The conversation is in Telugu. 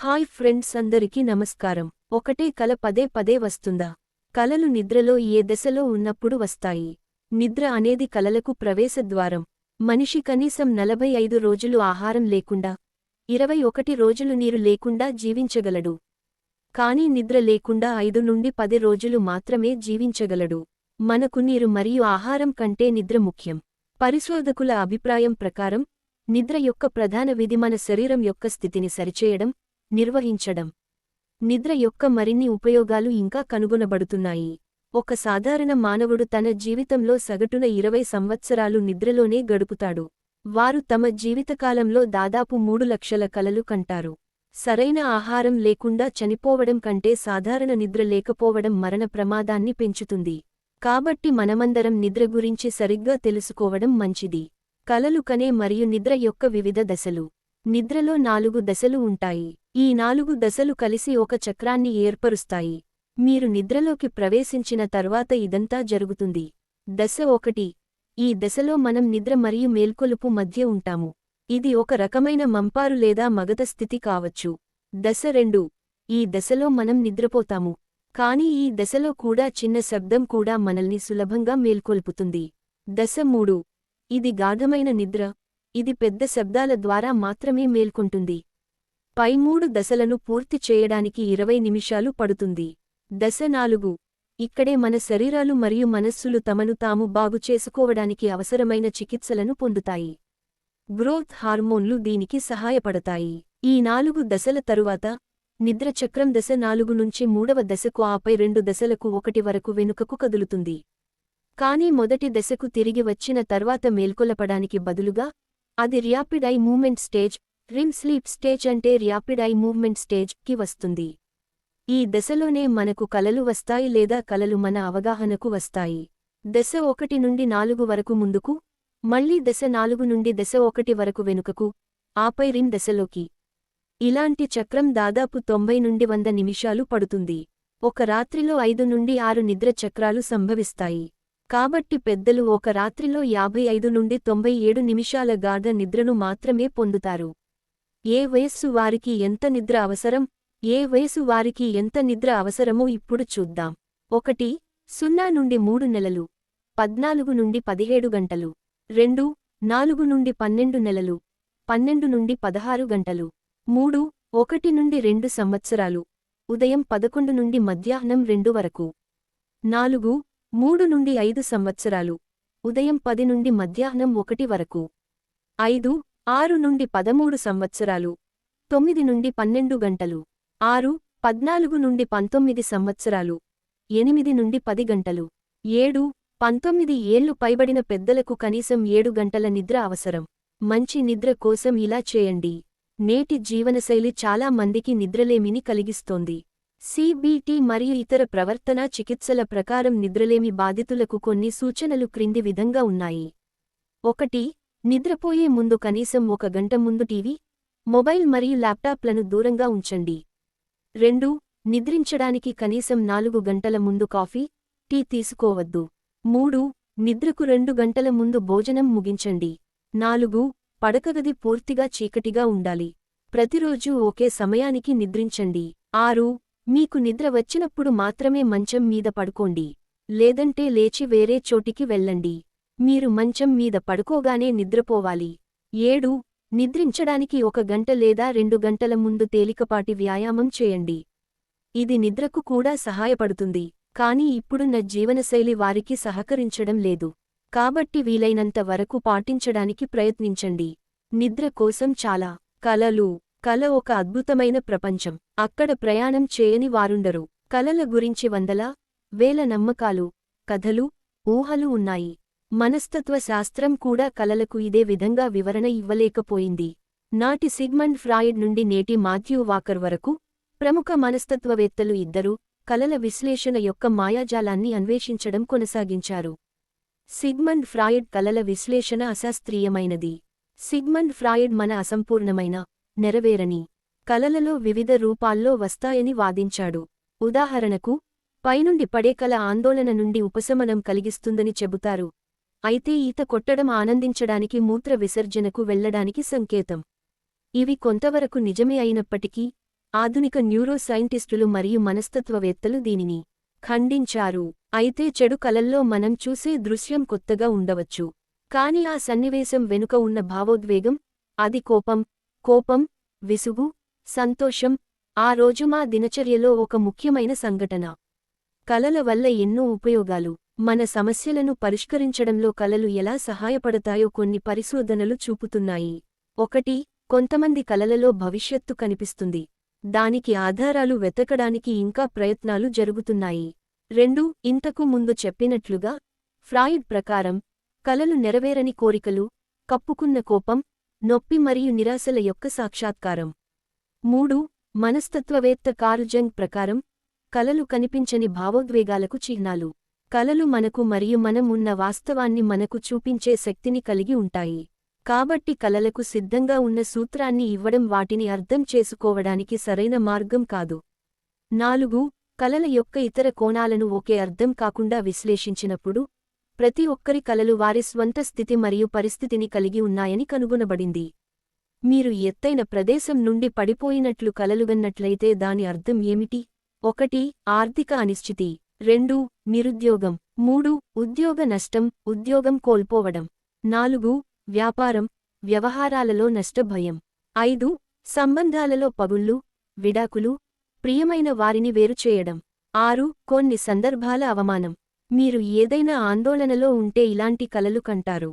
హాయ్ ఫ్రెండ్స్ అందరికీ నమస్కారం. ఒకటే కల పదే పదే వస్తుందా? కలలు నిద్రలో ఏ దశలో ఉన్నప్పుడు వస్తాయి? నిద్ర అనేది కలలకు ప్రవేశద్వారం మనిషి కనీసం నలభై ఐదు రోజులు ఆహారం లేకుండా ఇరవై ఒకటి రోజులు నీరు లేకుండా జీవించగలడు. కాని నిద్ర లేకుండా ఐదు నుండి పది రోజులు మాత్రమే జీవించగలడు. మనకు నీరు మరియు ఆహారం కంటే నిద్ర ముఖ్యం. పరిశోధకుల అభిప్రాయం ప్రకారం నిద్ర యొక్క ప్రధాన విధి మన శరీరం యొక్క స్థితిని సరిచేయడం నిర్వహించడం. నిద్ర యొక్క మరిన్ని ఉపయోగాలు ఇంకా కనుగొనబడుతున్నాయి. ఒక సాధారణ మానవుడు తన జీవితంలో సగటున ఇరవై సంవత్సరాలు నిద్రలోనే గడుపుతాడు. వారు తమ జీవితకాలంలో దాదాపు మూడు లక్షల కలలు కంటారు. సరైన ఆహారం లేకుండా చనిపోవడం కంటే సాధారణ నిద్ర లేకపోవడం మరణ ప్రమాదాన్ని పెంచుతుంది. కాబట్టి మనమందరం నిద్ర గురించి సరిగ్గా తెలుసుకోవడం మంచిది. కలలు కనే మరియు నిద్ర యొక్క వివిధ దశలు. నిద్రలో నాలుగు దశలు ఉంటాయి. ఈ నాలుగు దశలు కలిసి ఒక చక్రాన్ని ఏర్పరుస్తాయి. మీరు నిద్రలోకి ప్రవేశించిన తర్వాత ఇదంతా జరుగుతుంది. దశ ఒకటి. ఈ దశలో మనం నిద్ర మరియు మేల్కొలుపు మధ్య ఉంటాము. ఇది ఒక రకమైన మంపారు లేదా మగత స్థితి కావచ్చు. దశ రెండు. ఈ దశలో మనం నిద్రపోతాము. కాని ఈ దశలో కూడా చిన్న శబ్దం కూడా మనల్ని సులభంగా మేల్కొల్పుతుంది. దశ మూడు. ఇది గాఢమైన నిద్ర. ఇది పెద్ద శబ్దాల ద్వారా మాత్రమే మేల్కొంటుంది. పై మూడు దశలను పూర్తి చేయడానికి ఇరవై నిమిషాలు పడుతుంది. దశ నాలుగు. ఇక్కడే మన శరీరాలు మరియు మనస్సులు తమను తాము బాగు చేసుకోవడానికి అవసరమైన చికిత్సలను పొందుతాయి. గ్రోత్ హార్మోన్లు దీనికి సహాయపడతాయి. ఈ నాలుగు దశల తరువాత నిద్ర చక్రం దశ నాలుగు నుంచి మూడవ దశకు ఆపై రెండు దశలకు ఒకటి వరకు వెనుకకు కదులుతుంది. కానీ మొదటి దశకు తిరిగి వచ్చిన తర్వాత మేల్కొలపడానికి బదులుగా అది rapid eye moment stage REM sleep stage అంటే ర్యాపిడ్ ఐ మూవ్మెంట్ స్టేజ్కి వస్తుంది. ఈ దశలోనే మనకు కలలు వస్తాయి లేదా కలలు మన అవగాహనకు వస్తాయి. దశ ఒకటి నుండి నాలుగు వరకు ముందుకు మళ్ళీ దశ నాలుగు నుండి దశ ఒకటి వరకు వెనుకకు ఆపై రిమ్ దశలోకి. ఇలాంటి చక్రం దాదాపు తొంభై నుండి వంద నిమిషాలు పడుతుంది. ఒక రాత్రిలో ఐదు నుండి ఆరు నిద్ర చక్రాలు సంభవిస్తాయి. కాబట్టి పెద్దలు ఒక రాత్రిలో యాభై ఐదు నుండి తొంభై ఏడు నిమిషాల గాఢ నిద్రను మాత్రమే పొందుతారు. ఏ వయస్సు వారికి ఎంత నిద్ర అవసరం? ఏ వయసు వారికి ఎంత నిద్ర అవసరమో ఇప్పుడు చూద్దాం. ఒకటి సున్నా నుండి మూడు నెలలు. పద్నాలుగు నుండి పదిహేడు గంటలు. రెండు నాలుగు నుండి పన్నెండు నెలలు. పన్నెండు నుండి పదహారు గంటలు. మూడు ఒకటి నుండి రెండు సంవత్సరాలు. ఉదయం పదకొండు నుండి మధ్యాహ్నం రెండు వరకు. నాలుగు మూడు నుండి ఐదు సంవత్సరాలు. ఉదయం పది నుండి మధ్యాహ్నం ఒకటి వరకు. ఐదు ఆరు నుండి పదమూడు సంవత్సరాలు తొమ్మిది నుండి పన్నెండు గంటలు ఆరు పద్నాలుగు నుండి పంతొమ్మిది సంవత్సరాలు ఎనిమిది నుండి పది గంటలు ఏడు పంతొమ్మిది ఏళ్ళు పైబడిన పెద్దలకు కనీసం ఏడు గంటల నిద్ర అవసరం. మంచి నిద్ర కోసం ఇలా చేయండి. నేటి జీవనశైలి చాలా మందికి నిద్రలేమిని కలిగిస్తోంది. సిబిటి మరియు ఇతర ప్రవర్తనా చికిత్సల ప్రకారం నిద్రలేమి బాధితులకు కొన్ని సూచనలు క్రింది విధంగా ఉన్నాయి. ఒకటి నిద్రపోయే ముందు కనీసం ఒక గంట ముందు టీవీ మొబైల్ మరియు ల్యాప్టాప్లను దూరంగా ఉంచండి. రెండు నిద్రించడానికి కనీసం నాలుగు గంటల ముందు కాఫీ టీ తీసుకోవద్దు. మూడు నిద్రకు రెండు గంటల ముందు భోజనం ముగించండి. నాలుగు పడకగది పూర్తిగా చీకటిగా ఉండాలి. ప్రతిరోజూ ఒకే సమయానికి నిద్రించండి. ఆరు మీకు నిద్ర వచ్చినప్పుడు మాత్రమే మంచం మీద పడుకోండి. లేదంటే లేచి వేరే చోటికి వెళ్ళండి. మీరు మంచం మీద పడుకోగానే నిద్రపోవాలి. ఏడు నిద్రించడానికి ఒక గంట లేదా రెండు గంటల ముందు తేలికపాటి వ్యాయామం చేయండి. ఇది నిద్రకు కూడా సహాయపడుతుంది కాని ఇప్పుడున్న జీవనశైలి వారికి సహకరించడం లేదు. కాబట్టి వీలైనంత వరకు పాటించడానికి ప్రయత్నించండి. నిద్ర కోసం చాలా కలలు కల ఒక అద్భుతమైన ప్రపంచం. అక్కడ ప్రయాణం చేయని వారుండరు. కలల గురించి వందల వేల నమ్మకాలు కథలు ఊహలు ఉన్నాయి. మనస్తత్వ శాస్త్రం కూడా కలలకు ఇదే విధంగా వివరణ ఇవ్వలేకపోయింది. నాటి సిగ్మండ్ ఫ్రాయిడ్ నుండి నేటి మాథ్యూ వాకర్ వరకు ప్రముఖ మనస్తత్వవేత్తలు ఇద్దరూ కలల విశ్లేషణ యొక్క మాయాజాలాన్ని అన్వేషించడం కొనసాగించారు. సిగ్మండ్ ఫ్రాయిడ్ కలల విశ్లేషణ అశాస్త్రీయమైనది. సిగ్మండ్ ఫ్రాయిడ్ మన అసంపూర్ణమైన నెరవేరని కలలలో వివిధ రూపాల్లో వస్తాయని వాదించాడు. ఉదాహరణకు పైనుండి పడే కల ఆందోళన నుండి ఉపశమనం కలిగిస్తుందని చెబుతారు. అయితే ఈత కొట్టడం ఆనందించడానికి మూత్ర విసర్జనకు వెళ్ళడానికి సంకేతం. ఇవి కొంతవరకు నిజమే అయినప్పటికీ ఆధునిక న్యూరో సైంటిస్టులు మరియు మనస్తత్వవేత్తలు దీనిని ఖండించారు. అయితే చెడు కలల్లో మనం చూసే దృశ్యం కొత్తగా ఉండవచ్చు. కాని ఆ సన్నివేశం వెనుక ఉన్న భావోద్వేగం అది కోపం కోపం విసుగు సంతోషం ఆ రోజు మా దినచర్యలో ఒక ముఖ్యమైన సంఘటన. కలల వల్ల ఎన్నో ఉపయోగాలు. మన సమస్యలను పరిష్కరించడంలో కలలు ఎలా సహాయపడతాయో కొన్ని పరిశోధనలు చూపుతున్నాయి. ఒకటి కొంతమంది కలలలో భవిష్యత్తు కనిపిస్తుంది. దానికి ఆధారాలు వెతకడానికి ఇంకా ప్రయత్నాలు జరుగుతున్నాయి. రెండు ఇంతకు ముందు చెప్పినట్లుగా ఫ్రాయిడ్ ప్రకారం కలలు నెరవేరని కోరికలు కప్పుకున్న కోపం నొప్పి మరియు నిరాశల యొక్క సాక్షాత్కారం. మూడు మనస్తత్వవేత్త కారుజంగ్ ప్రకారం కలలు కనిపించని భావోద్వేగాలకు చిహ్నాలు. కలలు మనకు మరియు మనం ఉన్న వాస్తవాన్ని మనకు చూపించే శక్తిని కలిగి ఉంటాయి. కాబట్టి కలలకు సిద్ధంగా ఉన్న సూత్రాన్ని ఇవ్వడం వాటిని అర్థం చేసుకోవడానికి సరైన మార్గం కాదు. నాలుగు కలల యొక్క ఇతర కోణాలను ఒకే అర్థం కాకుండా విశ్లేషించినప్పుడు ప్రతి ఒక్కరి కలలు వారి స్వంత స్థితి మరియు పరిస్థితిని కలిగి ఉన్నాయని కనుగొనబడింది. మీరు ఎత్తైన ప్రదేశం నుండి పడిపోయినట్లు కలలుగన్నట్లయితే దాని అర్థం ఏమిటి? ఒకటి ఆర్థిక అనిశ్చితి. రెండు నిరుద్యోగం. మూడు ఉద్యోగ నష్టం ఉద్యోగం కోల్పోవడం. నాలుగు వ్యాపారం వ్యవహారాలలో నష్టభయం. ఐదు సంబంధాలలో పగుళ్ళు విడాకులు ప్రియమైన వారిని వేరుచేయడం ఆరు కొన్ని సందర్భాల అవమానం. మీరు ఏదైనా ఆందోళనలో ఉంటే ఇలాంటి కలలు కంటారు.